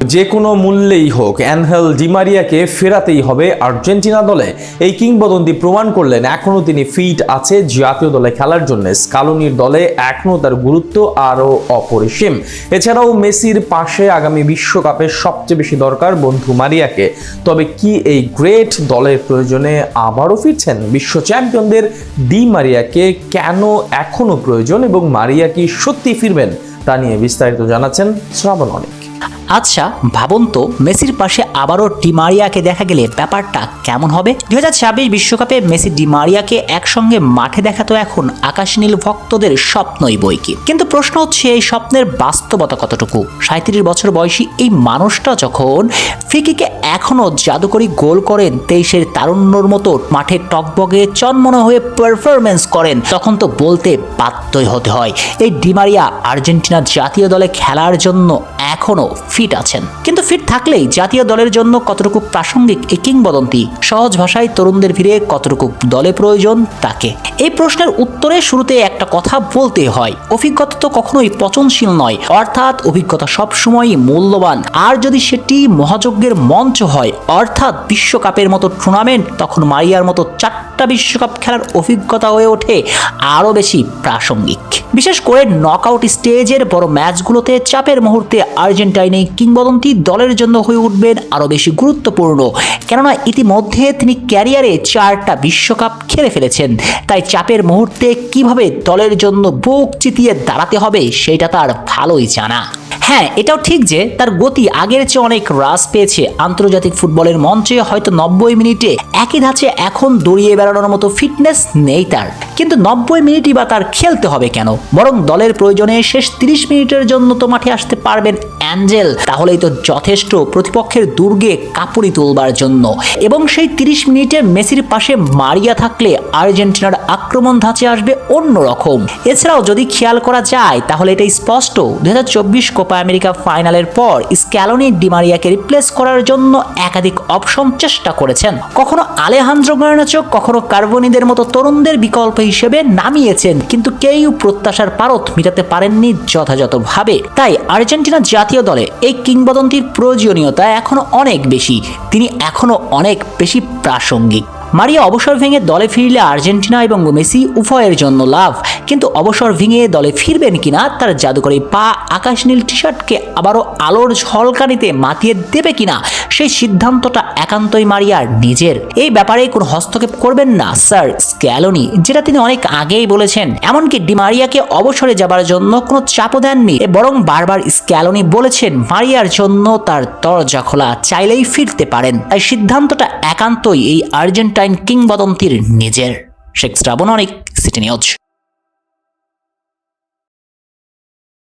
যে কোনো মূল্যেই হোক, অ্যানহেল ডিমারিয়াকে ফেরাতেই হবে আর্জেন্টিনা দলে। এই কিংবদন্তি প্রমাণ করলেন এখনও তিনি ফিট আছে, জাতীয় দলে খেলার জন্য। স্কালোনির দলে এখনও তার গুরুত্ব আরও অপরিসীম। এছাড়াও মেসির পাশে আগামী বিশ্বকাপে সবচেয়ে বেশি দরকার বন্ধু মারিয়াকে। তবে কি এই গ্রেট দলের প্রয়োজনে আবারও ফিরছেন বিশ্ব চ্যাম্পিয়নদের? ডি মারিয়াকে কেন এখনও প্রয়োজন এবং মারিয়া কি সত্যি ফিরবেন? তা নিয়ে বিস্তারিত জানাচ্ছেন শ্রাবণ অনেক। আচ্ছা ভাবুন তো, মেসির পাশে আবারও ডিমারিয়াকে দেখা গেলে ব্যাপারটা কেমন হবে? দুই হাজার ছাব্বিশ বিশ্বকাপে মেসি ডিমারিয়াকে একসঙ্গে মাঠে দেখা তো এখন আকাশ নীল ভক্তদের স্বপ্নই বই কি। কিন্তু প্রশ্ন হচ্ছে, এই স্বপ্নের বাস্তবতা কতটুকু? সাঁত্রিশ বছর বয়সী এই মানুষটা যখন ফ্রিকিকে এখনও জাদুকরি গোল করেন তেইশের তারুণ্যর মতো মাঠে টকবগে চনমনে হয়ে পারফরমেন্স করেন, তখন তো বলতে বাধ্যই হতে হয়। এই ডিমারিয়া আর্জেন্টিনা জাতীয় দলে খেলার জন্য এখনও ফিট আছেন। কিন্তু ফিট থাকলেই জাতীয় দলের জন্য কতটুকু প্রাসঙ্গিক এই কিংবদন্তি, সহজ ভাষায় তরুণদের ভিড়ে কতটুকু দলে প্রয়োজন তাকে? এই প্রশ্নের উত্তরে শুরুতে একটা কথা বলতে হয়, অভিজ্ঞতা তো কখনোই পচনশীল নয়, অর্থাৎ অভিজ্ঞতা সবসময়ই মূল্যবান। আর যদি সেটি মহাযজ্ঞের মঞ্চ হয়, অর্থাৎ বিশ্বকাপের মতো টুর্নামেন্ট তখন মারিয়ার মতো চারটা বিশ্বকাপ খেলার অভিজ্ঞতা হয়ে ওঠে আরও বেশি প্রাসঙ্গিক। বিশেষ করে নকআউট স্টেজের বড় ম্যাচগুলোতে চাপের মুহূর্তে আর্জেন্টাইন এই কিংবদন্তি দলের জন্য হয়ে উঠবেন আরও বেশি গুরুত্বপূর্ণ। কেননা ইতিমধ্যে তিনি ক্যারিয়ারে চারটা বিশ্বকাপ খেলে ফেলেছেন। তাই চাপের মুহূর্তে কীভাবে দলের জন্য বুক চিতিয়ে দাঁড়াতে হবে, সেটা তার ভালোই জানা। হ্যাঁ এটাও ঠিক যে তার গতি আগের চেয়ে অনেক হ্রাস পেয়েছে। আন্তর্জাতিক ফুটবলের মঞ্চে হয়তো নব্বই মিনিটে একই ধাঁচে এখন দৌড়িয়ে বেড়ানোর মতো ফিটনেস নেই তার। কিন্তু নব্বই মিনিটই বা তার খেলতে হবে কেন? বরং দলের প্রয়োজনে শেষ তিরিশ মিনিটের জন্য তো মাঠে আসতে পারবেন অ্যাঞ্জেল। তাহলেই তো যথেষ্ট প্রতিপক্ষের দুর্গে কাপুরি তুলবার জন্য। এবং সেই তিরিশ মিনিটে মেসির পাশে মারিয়া থাকলে আর্জেন্টিনার আক্রমণ ধাঁচে আসবে অন্যরকম। এছাড়াও যদি খেয়াল করা যায়, তাহলে এটা স্পষ্ট। দু হাজার চব্বিশ কোপা আমেরিকা ফাইনালের পর স্ক্যালোনি ডিমারিয়াকে রিপ্লেস করার জন্য একাধিক অপশন চেষ্টা করেছেন। কখনো আলেহান্দ্রো গার্নাচো, কখনো কার্বনিদের মতো তরুণদের বিকল্প হিসেবে নামিয়েছেন, কিন্তু কেউ প্রত্যাশার পারত মিটাতে পারেননি যথাযথভাবে। তাই আর্জেন্টিনা জাতীয় দলে এই কিংবদন্তির প্রয়োজনীয়তা এখনও অনেক বেশি। তিনি এখনও অনেক বেশি প্রাসঙ্গিক। মারিয়া অবসর ভেঙে দলে ফিরলে আর্জেন্টিনা এবং মেসি উভয়ের জন্য লাভ। কিন্তু অবসর ভেঙে দলে ফিরবেন কিনা তার জাদুকরি পা আকাশ নীল টি শার্টকে আবারও আলোর ঝলকানিতে মাতিয়ে দেবে কিনা সেই সিদ্ধান্তটা একান্তই মারিয়ার নিজের। এই ব্যাপারে কোনো হস্তক্ষেপ করবেন না, স্যার স্ক্যালোনি, যেটা তিনি অনেক আগেই বলেছেন। এমনকি ডিমারিয়াকে অবসরে যাবার জন্য কোনো চাপও দেননি। বরং বারবার স্ক্যালোনি বলেছেন, মারিয়ার জন্য তার দরজা খোলা, চাইলেই ফিরতে পারেন। তাই সিদ্ধান্তটা একান্তই এই আর্জেন্টাইন কিংবদন্তির নিজের। শেখ শ্রাবণ অনেক, সিটি নিউজ।